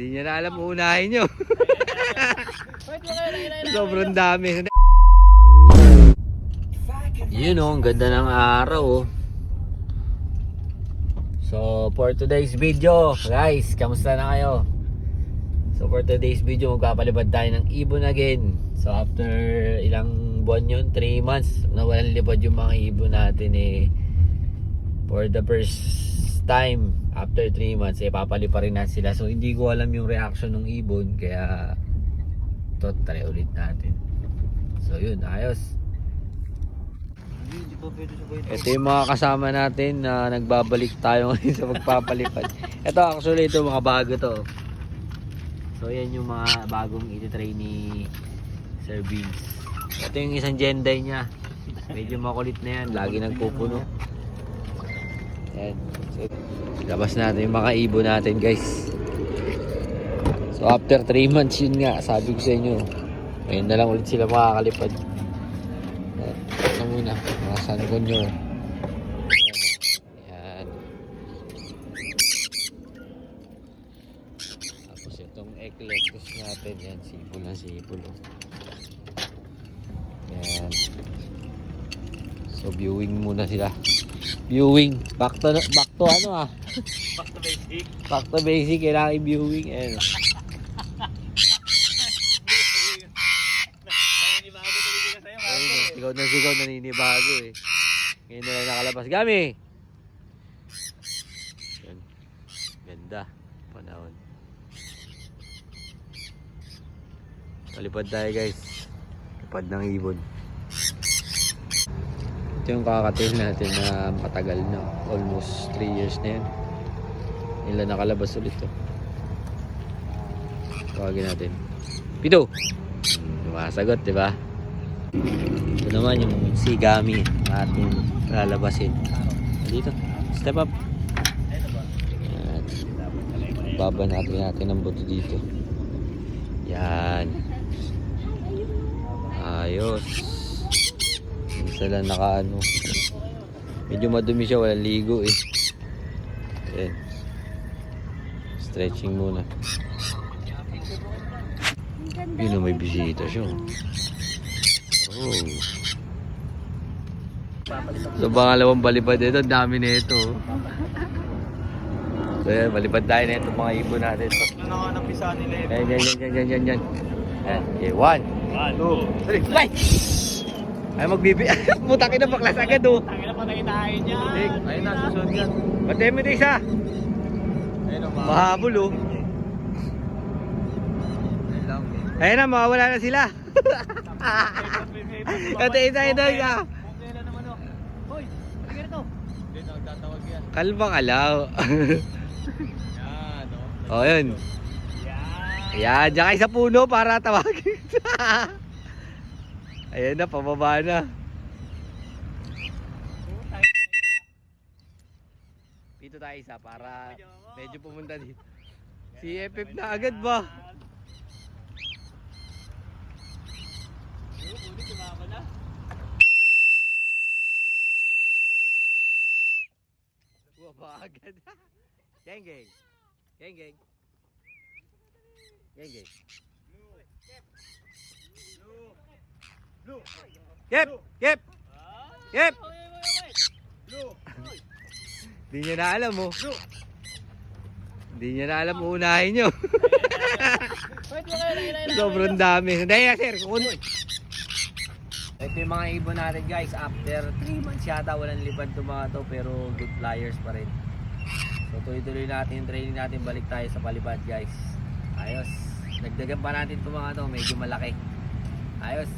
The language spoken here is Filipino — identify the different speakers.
Speaker 1: Hindi niya na alam unahin nyo. Sobrang dami. Yun oh, ang ganda ng araw oh. So, for today's video, guys, kamusta na kayo? So, for today's video, magpapalibad tayo ng ibon again. So, after ilang buwan yun, 3 months, nawalan libad yung mga ibon natin eh. For the first time, after 3 months, eh, papali pa rin natin sila. So, hindi ko alam yung reaction ng ibon, kaya ito, try ulit natin. So, yun, ayos. Ito yung mga kasama natin na nagbabalik tayo ngayon sa magpapalipad. Ito actually ito mga bago to. So yan yung mga bagong iti-try ni Sir Vince. Ito yung isang genday niya. Medyo makulit na yan. Lagi nagpupuno. Yan. So, labas natin yung mga ibon natin guys. So after 3 months yun nga. Sabi ko sa inyo. Ngayon na lang ulit sila makakalipad. Ito muna, mga sangonyo. Yan. Tapos itong eclectus natin, yan, sipol na sipol. oh. Yan. So viewing muna sila. Viewing. Back to, back to ano ah.
Speaker 2: Back to basic.
Speaker 1: Back to basic, kailangan i-viewing. Ayan. oh.
Speaker 2: Naninibago sila sa'yo,
Speaker 1: Ayun, sigaw na sigaw, naninibago eh. Ngayon na lang nakalabas. Gami! Yan. Ganda. Panahon. Palipad tayo guys. Lipad ng ibon. Ito yung kakatail natin na matagal na. Almost 3 years na yan. Nila nakalabas ulit to. Tawagin natin. Pito! Sumasagot, di ba? Ito naman yung sigami na ating lalabasin. Dito, step up. Yan. Baba natin natin ang buto dito. Yan. Ayos. Isa lang naka ano. Medyo madumi siya, walang ligo eh. Yan. Stretching muna. Yun na may bisita siya. Oh. So pangalawang balipad ito, dami na ito. So yan, balipad tayo na ito mga ibon natin.
Speaker 2: Ano nga napisa nila eh.
Speaker 1: yan, yan, yan, yan, yan, yan. Yan, okay, one,
Speaker 2: One,
Speaker 1: two, three, fly! Ay, magbibi... Mutaki na baklas agad oh.
Speaker 2: Tangin na patay tayo.
Speaker 1: Dik,
Speaker 2: ayun na, susunod yan.
Speaker 1: Pati mo ito isa.
Speaker 2: Ayun o,
Speaker 1: Mahabol oh. Ayun na, mawawala na sila. Ito isa, ito isa.
Speaker 2: Kailan naman o. Hoy, hindi ka rito. Hindi, nagtatawag yan.
Speaker 1: Kalma kalaw.
Speaker 2: Yan, o.
Speaker 1: oh, yun.
Speaker 2: Yan.
Speaker 1: Ayan, diyan kayo sa puno para tawagin. Ayan na, pababa na. Dito tayo isa para medyo pumunta dito. Si FF na agad ba? Bumaba agad. Geng geng. Geng geng. Geng geng. Yep! Yep! Yep! Hindi niya na alam oh. Hindi niya na alam unahin nyo. Sobrang dami. Dahil sir, kung Ito yung mga ibon natin guys. After 3 months yata walang lipad to mga to pero good flyers pa rin. So tuloy-tuloy natin yung training natin. Balik tayo sa palipad guys. Ayos. Nagdagan pa natin to mga to. Medyo malaki. Ayos.